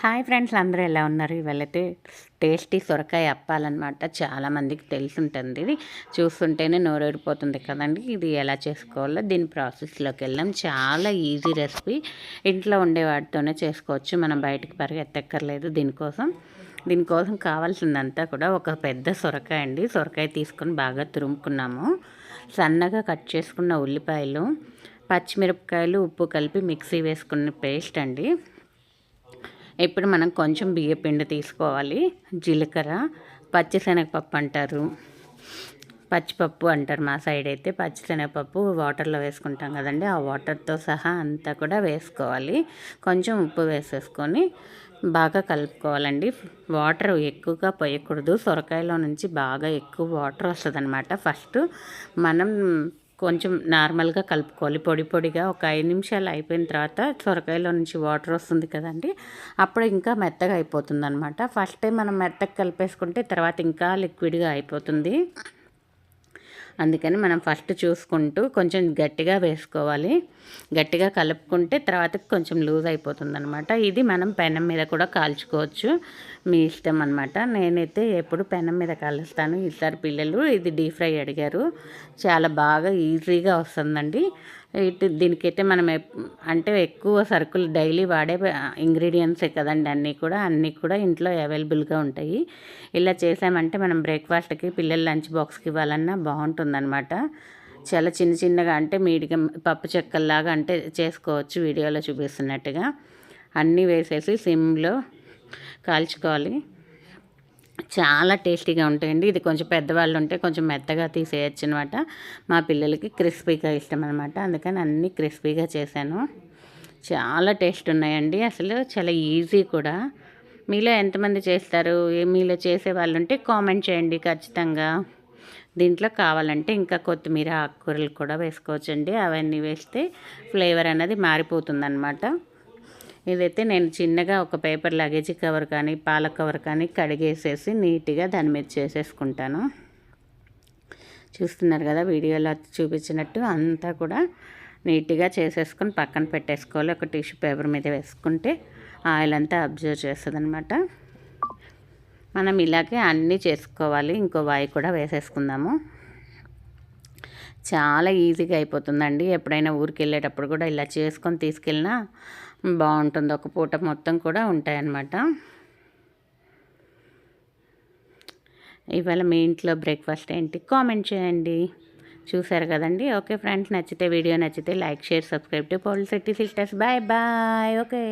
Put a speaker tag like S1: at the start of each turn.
S1: Hi friends అందరూ ఎలా ఉన్నారు? ఇవాళైతే టేస్టీ సొరకాయ అప్పాలన్నమాట. చాలామందికి తెలిసి ఉంటుంది ఇది. చూస్తుంటేనే నోరేడిపోతుంది కదండి. ఇది ఎలా చేసుకోవాలో దీని ప్రాసెస్లోకి వెళ్ళాం చాలా ఈజీ రెసిపీ. ఇంట్లో ఉండే వాటితోనే చేసుకోవచ్చు. మనం బయటకు పరిగెత్తక్కర్లేదు దీనికోసం. దీనికోసం కావాల్సిందంతా కూడా ఒక పెద్ద సొరకాయ అండి. సొరకాయ తీసుకొని బాగా తురుముకున్నాము. సన్నగా కట్ చేసుకున్న ఉల్లిపాయలు పచ్చిమిరపకాయలు ఉప్పు కలిపి మిక్సీ వేసుకున్న పేస్ట్ అండి. ఇప్పుడు మనం కొంచెం బియ్యపిండి తీసుకోవాలి. జీలకర్ర పచ్చిశనగపప్పు అంటారు. పచ్చిపప్పు అంటారు మా సైడ్ అయితే. పచ్చిశనగపప్పు వాటర్లో వేసుకుంటాం కదండి. ఆ వాటర్తో సహా అంతా కూడా వేసుకోవాలి. కొంచెం ఉప్పు వేసేసుకొని బాగా కలుపుకోవాలండి. వాటర్ ఎక్కువగా పోయకూడదు. సొరకాయలో నుంచి బాగా ఎక్కువ వాటర్ వస్తుంది ఫస్ట్ మనం కొంచెం నార్మల్గా కలుపుకోవాలి. పొడి పొడిగా ఒక ఐదు నిమిషాలు అయిపోయిన తర్వాత సొరకాయలో నుంచి వాటర్ వస్తుంది కదండి అప్పుడు ఇంకా మెత్తగా అయిపోతుంది అనమాట ఫస్ట్ టైం మనం మెత్తగా కలిపేసుకుంటే తర్వాత ఇంకా లిక్విడ్గా అయిపోతుంది. అందుకని మనం ఫస్ట్ చూసుకుంటూ కొంచెం గట్టిగా వేసుకోవాలి. గట్టిగా కలుపుకుంటే తర్వాత కొంచెం లూజ్ అయిపోతుంది అనమాట ఇది మనం పెనం మీద కూడా కాల్చుకోవచ్చు. మీ ఇష్టం అనమాట నేనైతే ఎప్పుడు పెనం మీద కాలుస్తాను. ఈసారి పిల్లలు ఇది డీప్ ఫ్రై అడిగారు. చాలా బాగా ఈజీగా వస్తుందండి. ఇటు దీనికైతే మనం అంటే ఎక్కువ సరుకులు డైలీ వాడే ఇంగ్రీడియంట్సే కదండి అన్నీ కూడా. అన్నీ కూడా ఇంట్లో అవైలబుల్గా ఉంటాయి. ఇలా చేసామంటే మనం బ్రేక్ఫాస్ట్కి పిల్లల లంచ్ బాక్స్కి ఇవ్వాలన్నా బాగుంటుంది. ఉంటుందన్నమాట. చాలా చిన్న చిన్నగా అంటే మీడియం పప్పు చెక్కల్లాగా అంటే చేసుకోవచ్చు వీడియోలో చూపిస్తున్నట్టుగా. అన్నీ వేసేసి సిమ్లో కాల్చుకోవాలి. చాలా టేస్టీగా ఉంటాయండి. ఇది కొంచెం పెద్దవాళ్ళు ఉంటే కొంచెం మెత్తగా తీసేయచ్చు అనమాట మా పిల్లలకి క్రిస్పీగా ఇష్టం అనమాట అందుకని అన్నీ క్రిస్పీగా చేశాను. చాలా టేస్ట్ ఉన్నాయండి. అసలు చాలా ఈజీ కూడా. మీలో ఎంతమంది చేస్తారు? మీలో చేసే వాళ్ళు ఉంటే కామెంట్ చేయండి ఖచ్చితంగా. దీంట్లో కావాలంటే ఇంకా కొత్తిమీర ఆకుకూరలు కూడా వేసుకోవచ్చండి. అవన్నీ వేస్తే ఫ్లేవర్ అనేది మారిపోతుందన్నమాట. ఇదైతే నేను చిన్నగా ఒక పేపర్ లగేజ్ కవర్ కానీ పాల కవర్ కానీ కడిగేసేసి నీట్గా దాని మీద చేసేసుకుంటాను. చూస్తున్నారు కదా వీడియోలో చూపించినట్టు అంతా కూడా నీట్గా చేసేసుకొని పక్కన పెట్టేసుకోవాలి. ఒక టిష్యూ పేపర్ మీద వేసుకుంటే ఆయిల్ అంతా అబ్జర్వ్ చేస్తుంది అనమాట మనం ఇలాగే అన్నీ చేసుకోవాలి. ఇంకో వాయి కూడా వేసేసుకుందాము. చాలా ఈజీగా అయిపోతుందండి. ఎప్పుడైనా ఊరికి వెళ్ళేటప్పుడు కూడా ఇలా చేసుకొని తీసుకెళ్ళినా బాగుంటుంది. ఒక పూట మొత్తం కూడా ఉంటాయన్నమాట. ఇవాళ మీ ఇంట్లో బ్రేక్ఫాస్ట్ ఏంటి? కామెంట్ చేయండి. చూసారు కదండి? ఓకే ఫ్రెండ్స్ నచ్చితే వీడియో నచ్చితే like share subscribe to pole city sisters. Bye bye. Okay.